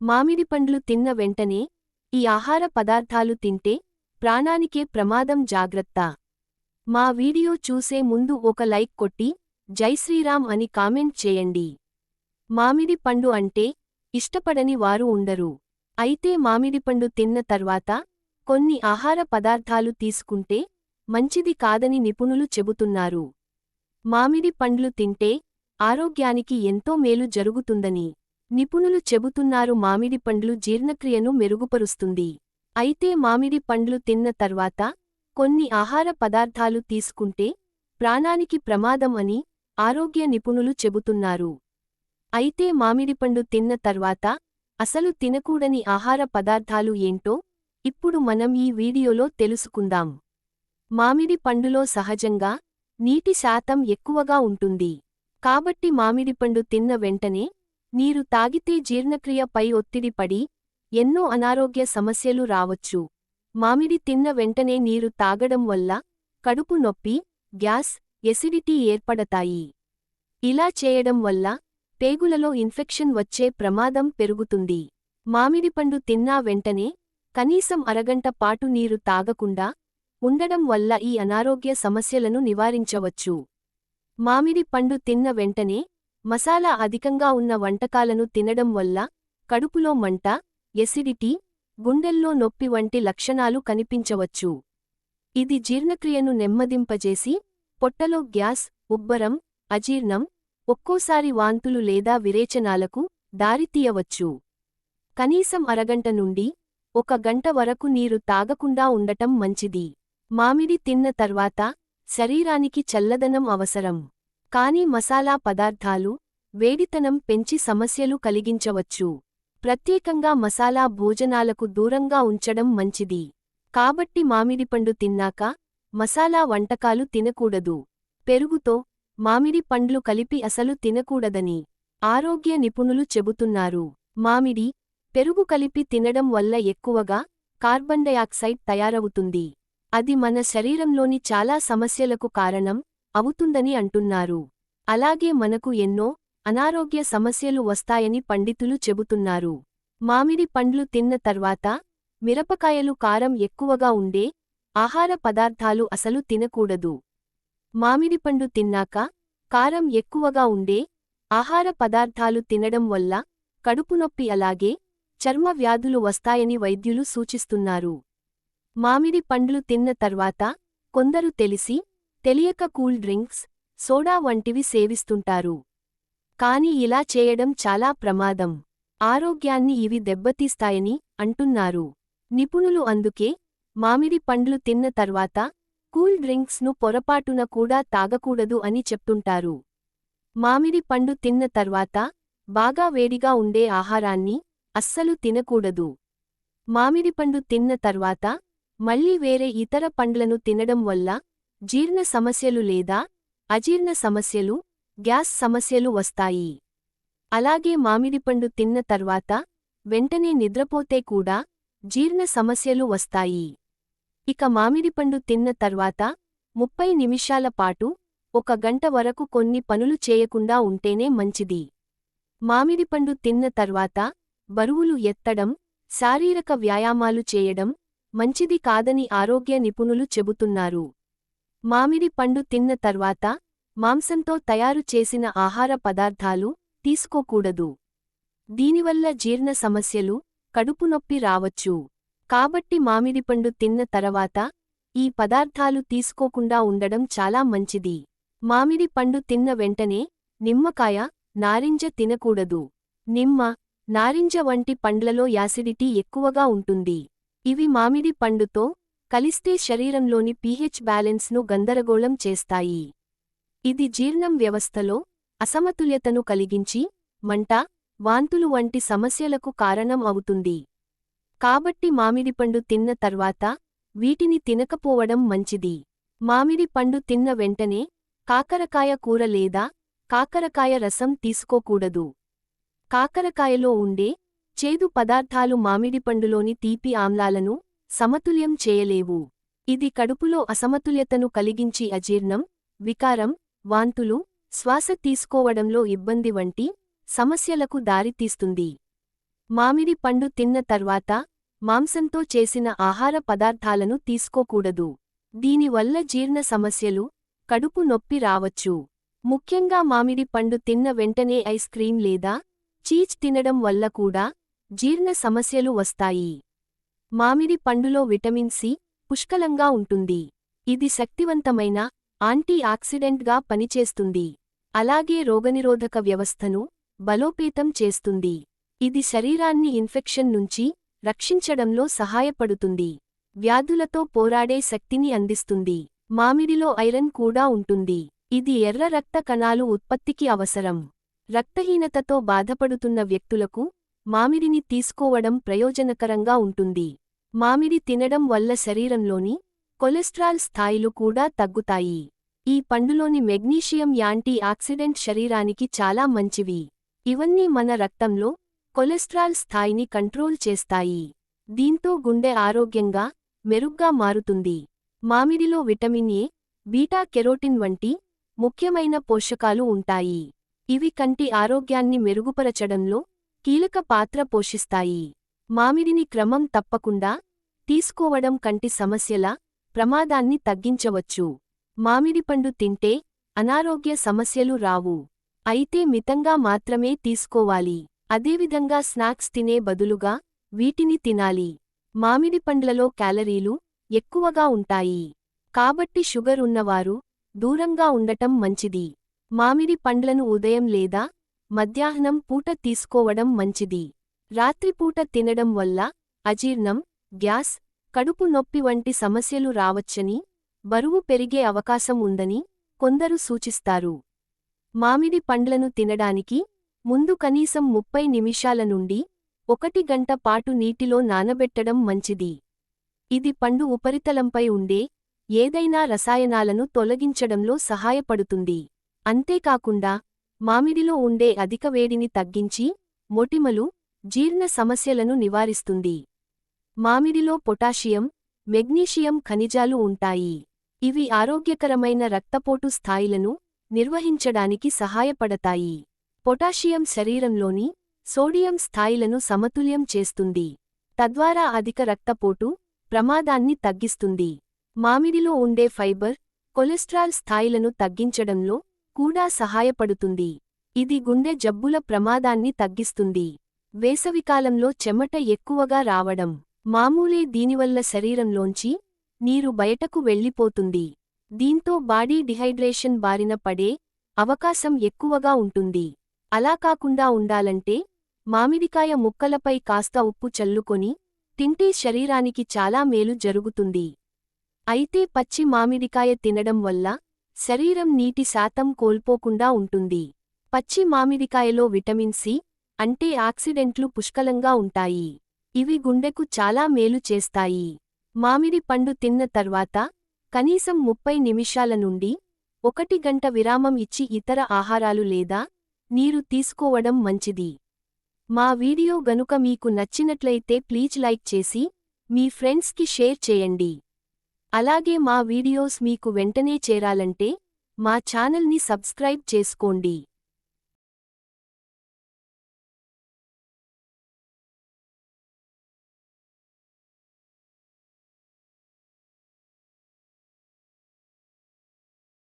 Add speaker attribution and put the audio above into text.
Speaker 1: మామిడి పండ్లు తిన్న వెంటనే ఈ ఆహార పదార్థాలు తింటే ప్రాణానికే ప్రమాదం జాగ్రత్త. మా వీడియో చూసే ముందు ఒక లైక్ కొట్టి జైశ్రీరామ్ అని కామెంట్ చేయండి. మామిడి పండు అంటే ఇష్టపడని వారు ఉండరు. అయితే మామిడిపండు తిన్న తర్వాత కొన్ని ఆహార పదార్థాలు తీసుకుంటే మంచిది కాదని నిపుణులు చెబుతున్నారు. మామిడి పండ్లు తింటే ఆరోగ్యానికి ఎంతో మేలు జరుగుతుందని నిపుణులు చెబుతున్నారు మామిడి పండ్లు జీర్ణక్రియను మెరుగుపరుస్తుంది. అయితే మామిడి పండ్లు తిన్న తర్వాత కొన్ని ఆహార పదార్థాలు తీసుకుంటే ప్రాణానికి ప్రమాదం అని ఆరోగ్య నిపుణులు చెబుతున్నారు. అయితే మామిడిపండు తిన్న తర్వాత అసలు తినకూడని ఆహార పదార్థాలు ఏంటో ఇప్పుడు మనం ఈ వీడియోలో తెలుసుకుందాం. మామిడి పండులో సహజంగా నీటి శాతం ఎక్కువగా ఉంటుంది. కాబట్టి మామిడిపండు తిన్న వెంటనే నీరు తాగితే జీర్ణక్రియపై ఒత్తిడి పడి ఎన్నో అనారోగ్య సమస్యలు రావచ్చు. మామిడి తిన్న వెంటనే నీరు తాగడం వల్ల కడుపు నొప్పి గ్యాస్ ఎసిడిటీ ఏర్పడతాయి. ఇలా చేయడం వల్ల పేగులలో ఇన్ఫెక్షన్ వచ్చే ప్రమాదం పెరుగుతుంది. మామిడిపండు తిన్నా వెంటనే కనీసం అరగంట పాటు నీరు తాగకుండా ఉండడం వల్ల ఈ అనారోగ్య సమస్యలను నివారించవచ్చు. మామిడి పండు తిన్న వెంటనే మసాలా అధికంగా ఉన్న వంటకాలను తినడం వల్ల కడుపులో మంట ఎసిడిటీ గుండెల్లో నొప్పి వంటి లక్షణాలు కనిపించవచ్చు. ఇది జీర్ణక్రియను నెమ్మదింపజేసి పొట్టలో గ్యాస్ ఉబ్బరం అజీర్ణం ఒక్కోసారి వాంతులు లేదా విరేచనాలకు దారితీయవచ్చు. కనీసం అరగంట నుండి ఒక గంట వరకు నీరు తాగకుండా ఉండటం మంచిది. మామిడి తిన్న తర్వాత శరీరానికి చల్లదనం అవసరం. కాని మసాలా పదార్థాలు వేడితనం పెంచి సమస్యలు కలిగించవచ్చు. ప్రత్యేకంగా మసాలా భోజనాలకు దూరంగా ఉంచడం మంచిది. కాబట్టి మామిడిపండు తిన్నాక మసాలా వంటకాలు తినకూడదు. పెరుగుతో మామిడి పండ్లు కలిపి అసలు తినకూడదని ఆరోగ్య నిపుణులు చెబుతున్నారు. మామిడి పెరుగు కలిపి తినడం వల్ల ఎక్కువగా కార్బన్ డయాక్సైడ్ తయారవుతుంది. అది మన శరీరంలోని చాలా సమస్యలకు కారణం అవుతుందని అంటున్నారు. అలాగే మనకు ఎన్నో అనారోగ్య సమస్యలు వస్తాయని పండితులు చెబుతున్నారు. మామిడి పండ్లు తిన్న తర్వాత మిరపకాయలు కారం ఎక్కువగా ఉండే ఆహార పదార్థాలు అసలు తినకూడదు. మామిడిపండు తిన్నాక కారం ఎక్కువగా ఉండే ఆహార పదార్థాలు తినడం వల్ల కడుపునొప్పి అలాగే చర్మ వ్యాధులు వస్తాయని వైద్యులు సూచిస్తున్నారు. మామిడి పండ్లు తిన్న తర్వాత కొందరు తెలిసి తెలియక కూల్ డ్రింక్స్ సోడా వంటివి సేవిస్తుంటారు. కాని ఇలా చేయడం చాలా ప్రమాదం. ఆరోగ్యాన్ని ఇవి దెబ్బతీస్తాయని అంటున్నారు. నిపుణులు అందుకే మామిడి పండ్లు తిన్న తర్వాత కూల్ డ్రింక్స్ను పొరపాటున కూడా తాగకూడదు అని చెప్తుంటారు. మామిడి పండు తిన్న తర్వాత బాగా వేడిగా ఉండే ఆహారాన్ని అస్సలు తినకూడదు. మామిడిపండు తిన్న తర్వాత మళ్ళీ వేరే ఇతర పండ్లను తినడం వల్ల జీర్ణ సమస్యలు లేదా అజీర్ణ సమస్యలు గ్యాస్ సమస్యలు వస్తాయి. అలాగే మామిడిపండు తిన్న తర్వాత వెంటనే నిద్రపోతే కూడా జీర్ణ సమస్యలు వస్తాయి. ఇక మామిడిపండు తిన్న తర్వాత ముప్పై నిమిషాల పాటు ఒక గంట వరకు కొన్ని పనులు చేయకుండా ఉంటేనే మంచిది. మామిడిపండు తిన్న తర్వాత బరువులు ఎత్తడం శారీరక వ్యాయామాలు చేయడం మంచిది కాదని ఆరోగ్య నిపుణులు చెబుతున్నారు. మామిడి పండు తిన్న తర్వాత మాంసంతో తయారు చేసిన ఆహార పదార్థాలు తీసుకోకూడదు. దీనివల్ల జీర్ణ సమస్యలు కడుపునొప్పి రావచ్చు. కాబట్టి మామిడిపండు తిన్న తర్వాత ఈ పదార్థాలు తీసుకోకుండా ఉండడం చాలా మంచిది. మామిడి పండు తిన్న వెంటనే నిమ్మకాయ నారింజ తినకూడదు. నిమ్మ నారింజ వంటి పండ్లలో యాసిడిటీ ఎక్కువగా ఉంటుంది. ఇవి మామిడి పండుతో కలిస్తే శరీరంలోని పీహెచ్ బ్యాలెన్స్ను గందరగోళం చేస్తాయి. ఇది జీర్ణం వ్యవస్థలో అసమతుల్యతను కలిగించి మంట వాంతులు వంటి సమస్యలకు కారణం అవుతుంది. కాబట్టి మామిడిపండు తిన్న తర్వాత వీటిని తినకపోవడం మంచిది. మామిడి పండు తిన్న వెంటనే కాకరకాయ కూర లేదా కాకరకాయ రసం తీసుకోకూడదు. కాకరకాయలో ఉండే చేదు పదార్థాలు మామిడిపండులోని తీపి ఆమ్లాలను సమతుల్యం చేయలేవు. ఇది కడుపులో అసమతుల్యతను కలిగించి అజీర్ణం వికారం వాంతులు శ్వాస తీసుకోవడంలో ఇబ్బంది వంటి సమస్యలకు దారితీస్తుంది. మామిడి పండు తిన్న తర్వాత మాంసంతో చేసిన ఆహార పదార్థాలను తీసుకోకూడదు. దీనివల్ల జీర్ణ సమస్యలు కడుపు నొప్పి రావచ్చు. ముఖ్యంగా మామిడి పండు తిన్న వెంటనే ఐస్ క్రీం లేదా చీజ్ తినడం వల్ల కూడా జీర్ణ సమస్యలు వస్తాయి. మామిడి పండులో విటమిన్ సి పుష్కలంగా ఉంటుంది. ఇది శక్తివంతమైన యాంటీ ఆక్సిడెంట్గా పనిచేస్తుంది. అలాగే రోగనిరోధక వ్యవస్థను బలోపేతం చేస్తుంది. ఇది శరీరాన్ని ఇన్ఫెక్షన్ నుంచి రక్షించడంలో సహాయపడుతుంది. వ్యాధులతో పోరాడే శక్తిని అందిస్తుంది. మామిడిలో ఐరన్ కూడా ఉంటుంది. ఇది ఎర్ర రక్త కణాలు ఉత్పత్తికి అవసరం. రక్తహీనతతో బాధపడుతున్న వ్యక్తులకు మామిడిని తీసుకోవడం ప్రయోజనకరంగా ఉంటుంది. మామిడి తినడం వల్ల శరీరంలోని కొలెస్ట్రాల్ స్థాయిలు కూడా తగ్గుతాయి. ఈ పండులోని మెగ్నీషియం యాంటీ ఆక్సిడెంట్ శరీరానికి చాలా మంచివి. ఇవన్నీ మన రక్తంలో కొలెస్ట్రాల్ స్థాయిని కంట్రోల్ చేస్తాయి. దీంతో గుండె ఆరోగ్యంగా మెరుగ్గా మారుతుంది. మామిడిలో విటమిన్ ఏ బీటా కెరోటిన్ వంటి ముఖ్యమైన పోషకాలు ఉంటాయి. ఇవి కంటి ఆరోగ్యాన్ని మెరుగుపరచడంలో కీలక పాత్ర పోషిస్తాయి. మామిడిని క్రమం తప్పకుండా తీసుకోవడం కంటి సమస్యల ప్రమాదాన్ని తగ్గించవచ్చు. మామిడిపండు తింటే అనారోగ్య సమస్యలు రావు. అయితే మితంగా మాత్రమే తీసుకోవాలి. అదేవిధంగా స్నాక్స్ తినే బదులుగా వీటిని తినాలి. మామిడిపండ్లలో క్యాలరీలు ఎక్కువగా ఉంటాయి. కాబట్టి షుగర్ ఉన్నవారు దూరంగా ఉండటం మంచిది. మామిడి పండ్లను ఉదయం లేదా మధ్యాహ్నం పూట తీసుకోవడం మంచిది. రాత్రిపూట తినడం వల్ల అజీర్ణం గ్యాస్ కడుపు నొప్పి వంటి సమస్యలు రావచ్చని బరువు పెరిగే అవకాశం ఉందని కొందరు సూచిస్తారు. మామిడి పండ్లను తినడానికి ముందు కనీసం ముప్పై నిమిషాల నుండి ఒకటి గంట పాటు నీటిలో నానబెట్టడం మంచిది. ఇది పండు ఉపరితలంపై ఉండే ఏదైనా రసాయనాలను తొలగించడంలో సహాయపడుతుంది. అంతేకాకుండా మామిడిలో ఉండే అధిక వేడిని తగ్గించి మొటిమలు జీర్ణ సమస్యలను నివారిస్తుంది. మామిడిలో పొటాషియం మెగ్నీషియం ఖనిజాలు ఉంటాయి. ఇవి ఆరోగ్యకరమైన రక్తపోటు స్థాయిలను నిర్వహించడానికి సహాయపడతాయి. పొటాషియం శరీరంలోని సోడియం స్థాయిలను సమతుల్యం చేస్తుంది. తద్వారా అధిక రక్తపోటు ప్రమాదాన్ని తగ్గిస్తుంది. మామిడిలో ఉండే ఫైబర్ కొలెస్ట్రాల్ స్థాయిలను తగ్గించడంలో కూడా సహాయపడుతుంది. ఇది గుండె జబ్బుల ప్రమాదాన్ని తగ్గిస్తుంది. వేసవికాలంలో చెమట ఎక్కువగా రావడం మామూలే దీనివల్ల శరీరంలోంచి నీరు బయటకు వెళ్ళిపోతుంది. దీంతో బాడీ డిహైడ్రేషన్ బారిన పడే అవకాశం ఎక్కువగా ఉంటుంది. అలా కాకుండా ఉండాలంటే మామిడికాయ ముక్కలపై కాస్త ఉప్పు చల్లుకొని తింటే శరీరానికి చాలా మేలు జరుగుతుంది. అయితే పచ్చి మామిడికాయ తినడం వల్ల శరీరం నీటి శాతం కోల్పోకుండా ఉంటుంది. పచ్చి మామిడికాయలో విటమిన్ సి అంటే ఆక్సిడెంట్లు పుష్కలంగా ఉంటాయి. ఇవి గుండెకు చాలా మేలు చేస్తాయి. మామిడి పండు తిన్న తర్వాత కనీసం ముప్పై నిమిషాల నుండి ఒకటి గంట విరామం ఇచ్చి ఇతర ఆహారాలు లేదా నీరు తీసుకోవడం మంచిది. మా వీడియో గనుక మీకు నచ్చినట్లయితే ప్లీజ్ లైక్ చేసి మీ ఫ్రెండ్స్కి షేర్ చేయండి. అలాగే మా వీడియోస్ మీకు వెంటనే చేరాలంటే మా ఛానల్ని సబ్స్క్రైబ్ చేసుకోండి.